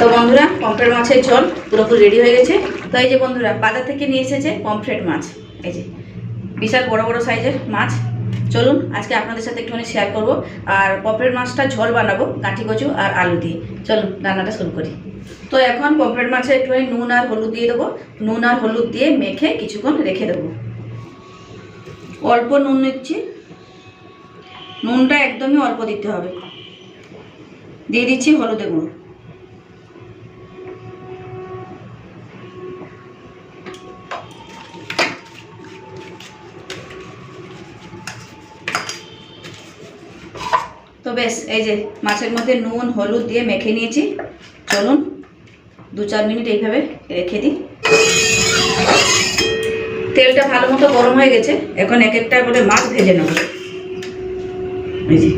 তো বন্ধুরা পমফ্রেট মাছের ঝোল পুরোপুরি রেডি হয়ে গেছে। তো এই যে বন্ধুরা, বাজার থেকে নিয়ে এসেছে পমফ্রেট মাছ। এই যে, বিশাল বড় বড় সাইজের মাছ। চলুন, আজকে আপনাদের সাথে একটুখানি শেয়ার করব। আর পমফ্রেট মাছটা ঝোল বানাবো গাঁঠি কচু আর আলু দিয়ে। চলুন, রান্নাটা শুরু করি। তো এখন পমফ্রেট মাছে একটুখানি নুন আর হলুদ দিয়ে দেবো। নুন আর হলুদ দিয়ে মেখে কিছুক্ষণ রেখে দেবো। অল্প নুন নিচ্ছি। নুনটা একদমই অল্প দিতে হবে। দিয়ে দিচ্ছি হলুদে গুঁড়ো। তো বেশ, এই যে মাছের মধ্যে নুন, হলুদ দিয়ে মেখে নিয়েছি। চলুন, দু চার মিনিট এইভাবে রেখে দিই। তেলটা ভালো মতো গরম হয়ে গেছে, এখন এক একটা করে মাছ ভেজে নেব। এই যে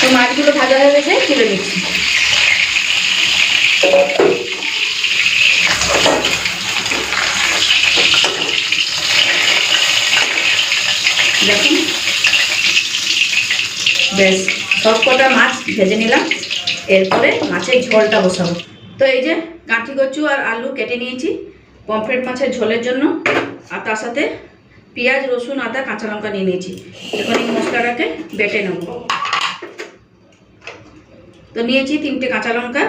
তো মাছগুলো ভাজা হয়ে গেছে তুলে বেশ, সব কটা মাছ ভেজে নিলাম। এরপরে মাছের ঝোলটা বসাবো। তো এই যে কাঠি কচু আর আলু কেটে নিয়েছি পমফ্রেট মাছের ঝোলের জন্য। আর তার সাথে পেঁয়াজ, রসুন, আদা, কাঁচা লঙ্কা নিয়ে নিয়েছি। এখন এই মশলাটাকে বেটে নেব। তো নিয়েছি তিনটে কাঁচা লঙ্কা,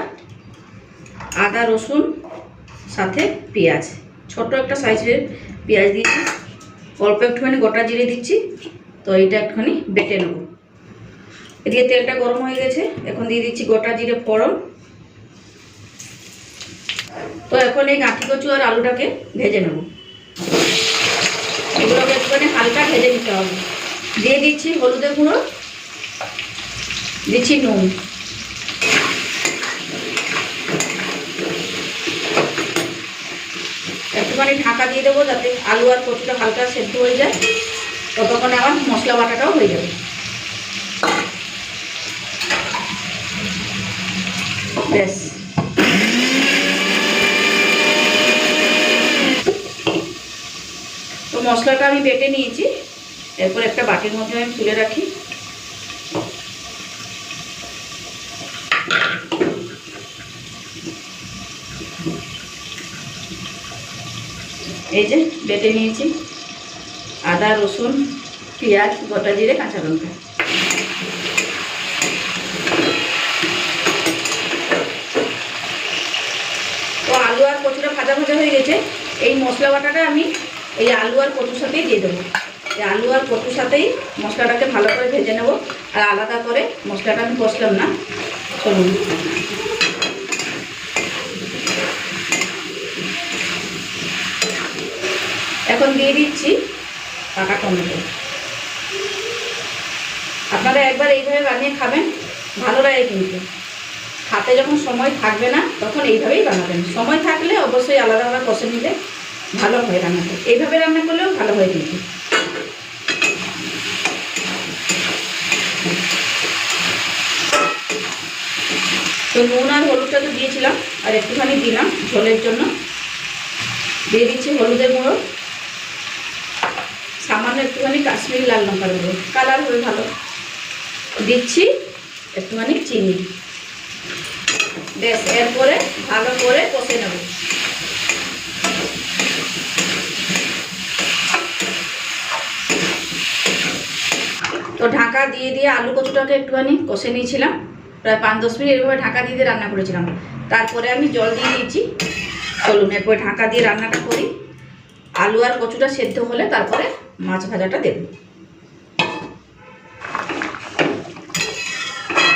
আদা, রসুন, সাথে পেঁয়াজ। ছোট একটা সাইজের পেঁয়াজ দিয়েছি। অল্প একটুখানি গোটা জিরে দিচ্ছি, তো এইটা একটুখানি বেটে নেব। এদিকে তেলটা গরম হয়ে গেছে, এখন দিয়ে দিচ্ছি গোটা জিরে ফোড়ন। তো এখন এই গাঁঠি কচু আর আলুটাকে ভেজে নেব। এগুলোকে একটুখানি হালকা ভেজে নিতে হবে। দিয়ে দিচ্ছি হলুদের গুঁড়ো, দিচ্ছি নুন। একটুখানি ঢাকা দিয়ে দেবো যাতে আলু আর কচুটা হালকা সেদ্ধ হয়ে যায়। ততক্ষণে আমার মশলা বাটাটাও হয়ে যাবে। ব্যাস। তো মশলাটা আমি বেটে নিয়েছি। এরপর একটা বাটির মধ্যে আমি তুলে রাখি। এই যে বেটে নিয়েছি। আদা, রসুন, পেঁয়াজ, গোটা জিরে, কাঁচা লঙ্কা। তো আলু আর কচুটা ভাজা ভাজা হয়ে গেছে। এই মশলা বাটাটা আমি এই আলু আর কচুর সাথেই দিয়ে দেবো। এই আলু আর কচুর সাথেই মশলাটাকে ভালো করে ভেজে নেব। আর আলাদা করে মশলাটা আমি কষলাম না। চলুন। এখন দিয়ে দিচ্ছি পাকা টমেটো। আপনারা একবার এইভাবে বানিয়ে খাবেন, ভালো লাগে কিন্তু। হাতে যখন সময় থাকবে না, তখন এইভাবেই বানাবেন। সময় থাকলে অবশ্যই আলাদা আলাদা কষে নিলে ভালো হয় রান্নাটা। এইভাবে রান্না করলেও ভালো হয় কিন্তু। তো নুন আর হলুদটা তো দিয়েছিলাম, আর একটুখানি দিলাম ঝোলের জন্য। দিয়ে দিচ্ছি হলুদের গুঁড়ো। সামান্য একটুখানি কাশ্মীরি লাল লঙ্কার গুঁড়ো কালার হবে ভালো। দিচ্ছি একটুখানি চিনি। বেশ এরপরে ভালো করে কষে নেব। তো ঢাকা দিয়ে দিয়ে আলু কচুটাকে একটুখানি কষে নিয়েছিলাম। প্রায় পাঁচ দশ মিনিট এভাবে ঢাকা দিয়ে দিয়ে রান্না করেছিলাম। তারপরে আমি জল দিয়ে দিয়েছি। চলুন, এরপরে ঢাকা দিয়ে রান্নাটা করি। আলু আর কচুটা সেদ্ধ হলে তারপরে মাছ ভাজাটা দেব।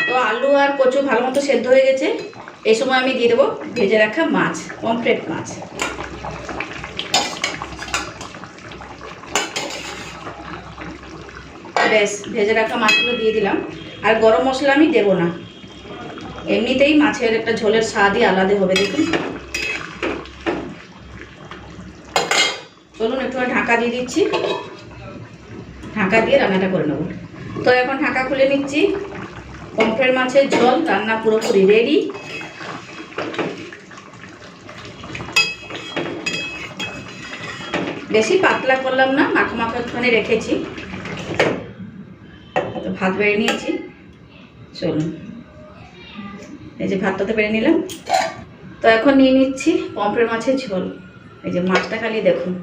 তো আলু আর কচু ভালো মতো সেদ্ধ হয়ে গেছে। এই সময় আমি দিয়ে দেবো ভেজে রাখা মাছ, পমফ্রেট মাছ। বেশ, ভেজে রাখা মাছগুলো দিয়ে দিলাম। আর গরম মশলা আমি দেবো না। এমনিতেই মাছের একটা ঝোলের স্বাদই আলাদা হবে, দেখুন। চলুন, একটু ঢাকা দিয়ে দিচ্ছি। ঢাকা দিয়ে রান্নাটা করে নেব। তো এখন ঢাকা খুলে নিচ্ছি। পমফ্রেট মাছের ঝোল, রান্না পুরোপুরি রেডি বেশি পাতলা করলাম না, মাখো মাখো একটুখানি রেখেছি। তো ভাত বেড়ে নিয়েছি। চলুন। এই যে ভাতটাতে বেড়ে নিলাম। তো এখন নিয়ে নিচ্ছি পমফ্রেট মাছের ঝোল। এই যে মাছটা খালি দেখুন,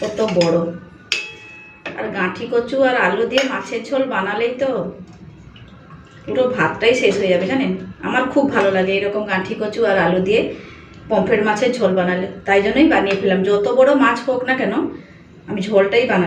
কত বড়। আর গাঁঠি কচু আর আলু দিয়ে মাছের ঝোল বানালেই তো পুরো ভাতটাই শেষ হয়ে যাবে, জানেন? আমার খুব ভালো লাগে এরকম গাঁঠি কচু আর আলু দিয়ে পমফ্রেট মাছের ঝোল বানালে। তাই জন্যই বানিয়ে ফেলাম যত বড় মাছ হোক না কেন, আমি ঝোলটাই বানাই